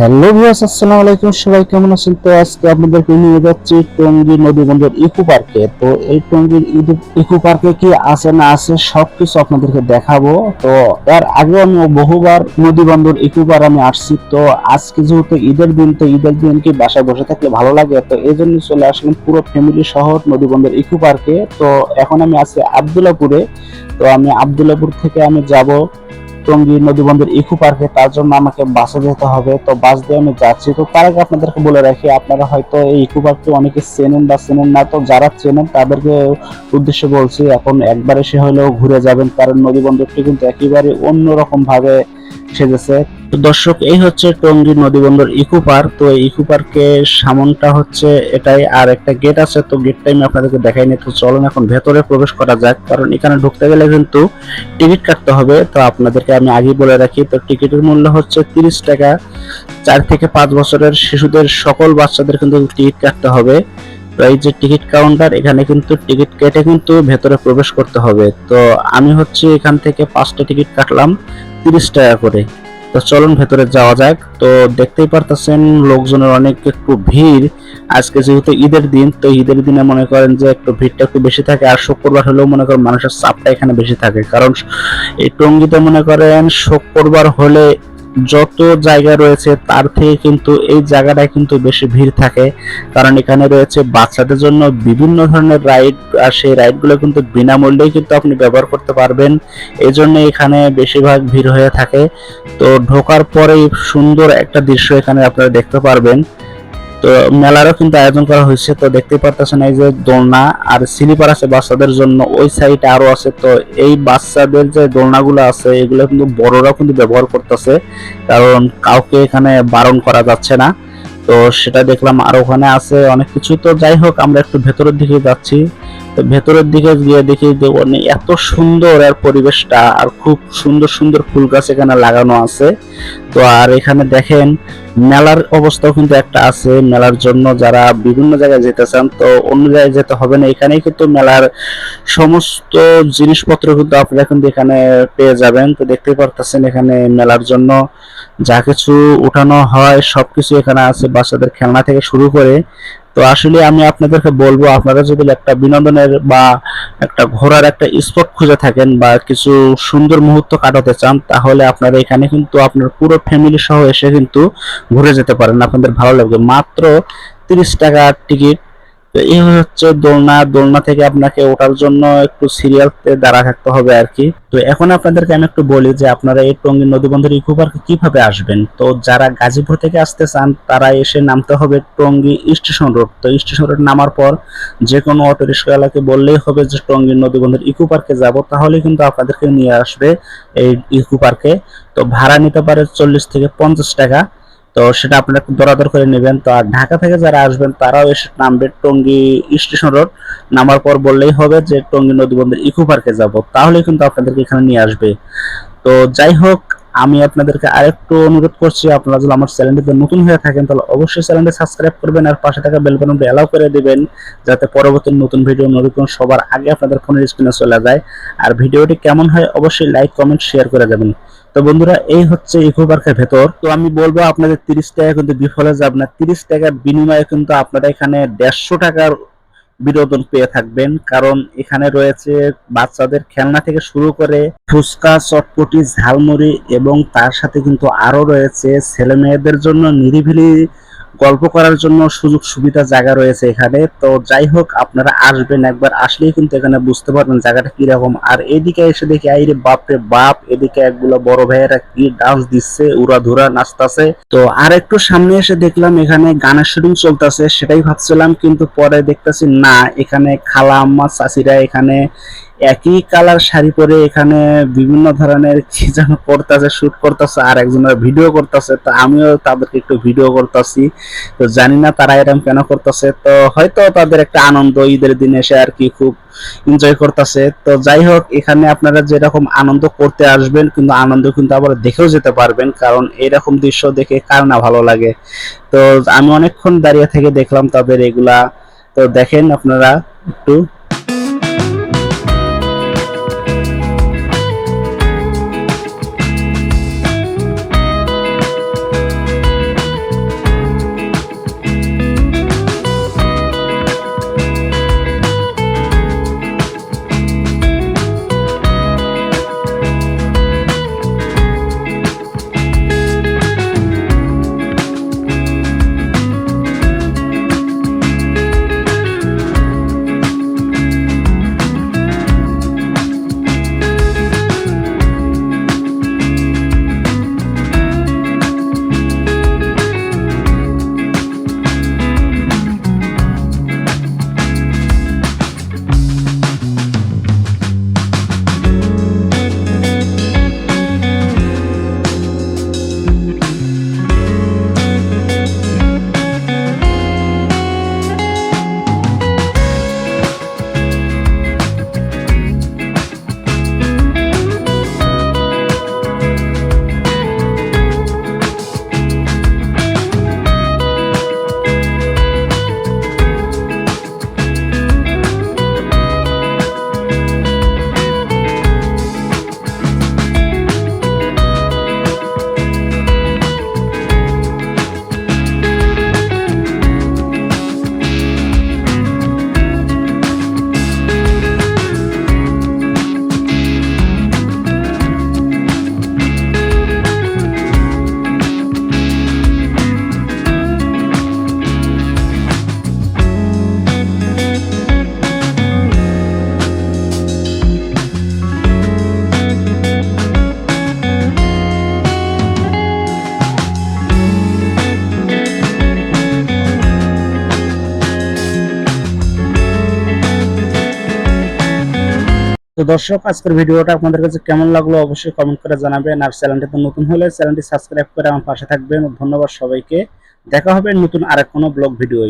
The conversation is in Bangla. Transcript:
হ্যালো ভিউয়ার্স, আসসালামু আলাইকুম। সবাই কেমন আছেন? তো আজকে আপনাদেরকে নিয়ে যাচ্ছি টঙ্গী নদী বন্দর ইকো পার্কে। তো এই টঙ্গীর ইকো পার্কে কি আছে না আছে সবকিছু আপনাদেরকে দেখাবো। তো এর আগে আমি বহুবার নদী বন্দর ইকো পার্ক আমি আসছি। তো আজকে যেহেতু ঈদের দিন, তো ঈদের দিন কি বাসায় বসে থাকলে ভালো লাগে? তো এই জন্য চলে আসলাম পুরো ফ্যামিলি সহ নদী বন্দর ইকো পার্কে। তো এখন আমি আছি আবদুল্লাপুরে। তো আমি আবদুল্লাপুর থেকে আমি যাব টঙ্গী নদী বন্দর ইকো পার্কে তার জন্য আমাকে বাসে যেতে হবে। তো বাস দিয়ে আমি যাচ্ছি। তো তার আগে আপনাদেরকে বলে রাখি, আপনারা হয়তো এই ইকো পার্কটি অনেকে চেনেন বা চেনেন না। তো যারা চেনেন, তাদেরকে উদ্দেশ্যে বলছি, এখন একবার এসে হলেও ঘুরে যাবেন, কারণ নদী বন্দরটি কিন্তু একেবারে অন্যরকম ভাবে সেজেছে। তো দর্শক, এই হচ্ছে টঙ্গী নদী বন্দর ইকো পার্ক। তো এই ইকো পার্কের সামনটা হচ্ছে এটাই, আর একটা গেট আছে, তো গেটটা আমি আপনাদেরকে দেখাইনি তো চলুন এখন ভেতরে প্রবেশ করা যাক, কারণ এখানে ঢুকতে গেলে কিন্তু টিকিট কাটতে হবে। তো আপনাদেরকে আমি আগেই বলে রাখি, তো টিকিটের মূল্য হচ্ছে তিরিশ টাকা। চার থেকে পাঁচ বছরের শিশুদের, সকল বাচ্চাদের কিন্তু টিকিট কাটতে হবে। তো যে টিকিট কাউন্টার, এখানে কিন্তু টিকিট কেটে কিন্তু ভেতরে প্রবেশ করতে হবে। তো আমি হচ্ছে এখান থেকে পাঁচটা টিকিট কাটলাম, তিরিশ টাকা করে। তো চলুন ভেতরে যাওয়া যাক। তো দেখতেই পারতেছেন লোকজনের অনেক একটু ভিড়। আজকে যেহেতু ঈদের দিন, তো ঈদের দিনে মনে করেন যে একটু ভিড়টা একটু বেশি থাকে আর শুক্রবার হলেও মনে করেন মানুষের চাপটা এখানে বেশি থাকে। কারণ এই টঙ্গিতে মনে করেন শুক্রবার হলে যত জায়গা রয়েছে, তার থেকে কিন্তু এই জায়গাটায় কিন্তু বেশি ভিড় থাকে। কারণ এখানে রয়েছে বাচ্চাদের জন্য বিভিন্ন ধরনের রাইড আর সেই রাইডগুলো কিন্তু বিনামূল্যেই কিন্তু আপনি ব্যবহার করতে পারবেন। এই জন্য এখানে বেশিরভাগ ভিড় হয়ে থাকে। তো ঢোকার পরেই সুন্দর একটা দৃশ্য এখানে আপনারা দেখতে পারবেন। তো মেলারও কিন্তু আয়োজন করা হয়েছে, তো দেখতে পারতেছেন এই যে দোলনা আর স্লিপার আছে বাচ্চাদের জন্য, ওই সাইডে আরও আছে, তো এই বাচ্চাদের যে দোলনাগুলো আছে, এগুলো কিন্তু বড়রাও কিন্তু ব্যবহার করতেছে, কারণ কাউকে এখানে বারণ করা যাচ্ছে না। তো সেটা দেখলাম আর ওখানে আছে অনেক কিছু, তো যাই হোক, আমরা একটু ভেতরের দিকে যাচ্ছি। তো ভেতরের দিকে গিয়ে দেখি যে এত সুন্দর আর পরিবেশটা, আর খুব সুন্দর সুন্দর ফুল গাছ এখানে লাগানো আছে। তো আর এখানে দেখেন, মেলার অবস্থাও কিন্তু একটা আছে। মেলার জন্য যারা বিভিন্ন জায়গায় যেতে চান, তো অন্য জায়গায় যেতে হবে না। এখানেই কিন্তু মেলার সমস্ত জিনিসপত্র কিন্তু আপনারা কিন্তু এখানে পেয়ে যাবেন। তো দেখতে পারতেছেন এখানে মেলার জন্য যা কিছু উঠানো হয়, সবকিছু এখানে আছে। বাচ্চাদের খেলনা থেকে শুরু করে তো আসলে আমি আপনাদেরকে বলব, আপনারা যদি একটা বিনোদনের বা একটা ঘোরার একটা স্পট খুঁজে থাকেন বা কিছু সুন্দর মুহূর্ত কাটাতে চান, তাহলে আপনারা এখানে কিন্তু আপনার পুরো ফ্যামিলি সহ এসে কিন্তু ঘুরে যেতে পারেন। আপনাদের ভালো লাগবে। মাত্র তিরিশ টাকা টিকিট তো এই হচ্ছে দোলনা। দোলনা থেকে আপনাকে ওঠার জন্য একটু সিরিয়ালতে দাঁড়া থাকতে হবে আর কি তো এখন আপনাদেরকে আমি একটু বলি যে আপনারা এই টঙ্গী নদীবন্দর ইকো পার্কে কীভাবে আসবেন? তো যারা গাজীপুর থেকে আসতে চান, তারা এসে নামতে হবে টঙ্গী স্টেশন রোড। তো স্টেশন রোড নামার পর যে কোনো অটো রিক্সাওয়ালাকে বললেই হবে যে টঙ্গী নদীবন্দর ইকো পার্কে যাব, তাহলে কিন্তু আপনাদেরকে নিয়ে আসবে এই ইকো পার্কে তো ভাড়া নিতে পারে চল্লিশ থেকে পঞ্চাশ টাকা। তো সেটা আপনারা দরাদর করে নেবেন। তো আর ঢাকা থেকে যারা আসবেন, তারাও এসে নামবে টঙ্গী স্টেশন রোড। নামার পর বললেই হবে যে টঙ্গী নদীবন্দর ইকো পার্কে যাব। তাহলে কিন্তু আপনাদেরকে এখানে নিয়ে আসবে। তো যাই হোক আমি আপনাদেরকে আরেকটু অনুরোধ করছি, আপনারা যদি আমার চ্যানেলটিতে নতুন হয়ে থাকেন, তাহলে অবশ্যই চ্যানেলটি সাবস্ক্রাইব করবেন আর পাশে থাকা বেল বাটনটি অ্যালাউ করে দিবেন, যাতে পরবর্তী নতুন ভিডিও নোটিফিকেশন সবার আগে আপনাদের ফোনের স্ক্রিনে চলে যায়। আর ভিডিওটি কেমন হয় অবশ্যই লাইক কমেন্ট শেয়ার করে দেবেন। তো বন্ধুরা, এই হচ্ছে ইকো পার্কের ভেতর। তো আমি বলব, আপনাদের তিরিশ টাকা কিন্তু বিফলে যাবে না। তিরিশ টাকার বিনিময়ে কিন্তু আপনারা এখানে দেড়শো টাকার বিনোদন পেয়ে থাকবেন। কারণ এখানে রয়েছে বাচ্চাদের খেলনা থেকে শুরু করে ফুচকা, চটপটি, ঝালমুড়ি এবং তার সাথে কিন্তু আরও রয়েছে ছেলে মেয়েদের জন্য নিরিবিলি গল্প করার জন্য সুযোগ সুবিধা জায়গা রয়েছে এখানে। তো যাই হোক, আপনারা আসবেন একবার, আসলেই কিন্তু এখানে বুঝতে পারবেন জায়গাটা কীরকম। আর এদিকে এসে দেখি, আইরে বাপরে বাপ, এদিকে একগুলো বড় ভাইয়েরা কি ডান্স দিচ্ছে উড়া ধুরা নাচতাছে। তো আর একটু সামনে এসে দেখলাম এখানে গানের শুটিং চলতেছে, সেটাই ভাবছিলাম কিন্তু পরে দেখতেছি না, এখানে খালা আম্মা চাষিরা এখানে একই কালার শাড়ি পরে এখানে বিভিন্ন ধরনের কি যেন করতেছে শ্যুট করতেছে আর একজনের ভিডিও করতেছে। তো আমিও তাদেরকে একটু ভিডিও করতেছি। তো জানি না তারা এরকম কেন করতেছে। তো হয়তো তাদের একটা আনন্দ, ঈদের দিনে এসে আর কি খুব এনজয় করতেছে। তো যাই হোক, এখানে আপনারা যেরকম আনন্দ করতে আসবেন, কিন্তু আনন্দ কিন্তু আবার দেখেও যেতে পারবেন, কারণ এরকম দৃশ্য দেখে কার না ভালো লাগে। তো আমি অনেকক্ষণ দাঁড়িয়ে থেকে দেখলাম তাদের এগুলা। তো দেখেন আপনারা একটু। তো দর্শক, আজকের ভিডিওটা আপনাদের কাছে কেমন লাগল অবশ্যই কমেন্ট করে জানাবেন। আর চ্যানেলটিতে নতুন হলে চ্যানেলটি সাবস্ক্রাইব করে আমার পাশে থাকবেন। ধন্যবাদ সবাইকে। দেখা হবে নতুন আরেক কোনো ব্লগ ভিডিওয়।